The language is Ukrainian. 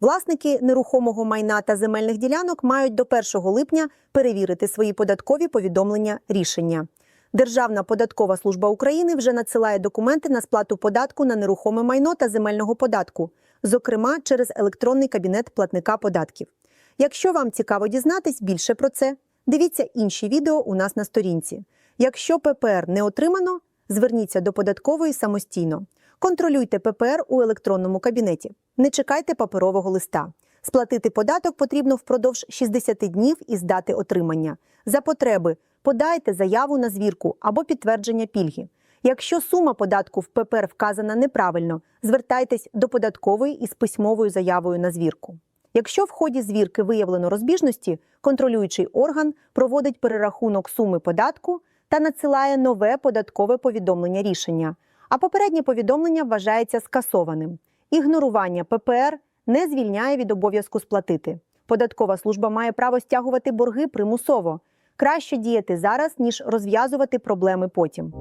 Власники нерухомого майна та земельних ділянок мають до 1 липня перевірити свої податкові повідомлення рішення. Державна податкова служба України вже надсилає документи на сплату податку на нерухоме майно та земельного податку, зокрема через електронний кабінет платника податків. Якщо вам цікаво дізнатись більше про це, дивіться інші відео у нас на сторінці. Якщо ППР не отримано, зверніться до податкової самостійно. Контролюйте ППР у електронному кабінеті. Не чекайте паперового листа. Сплатити податок потрібно впродовж 60 днів із дати отримання. За потреби подайте заяву на звірку або підтвердження пільги. Якщо сума податку в ППР вказана неправильно, звертайтесь до податкової із письмовою заявою на звірку. Якщо в ході звірки виявлено розбіжності, контролюючий орган проводить перерахунок суми податку та надсилає нове податкове повідомлення рішення, а попереднє повідомлення вважається скасованим. Ігнорування ППР не звільняє від обов'язку сплатити. Податкова служба має право стягувати борги примусово. Краще діяти зараз, ніж розв'язувати проблеми потім.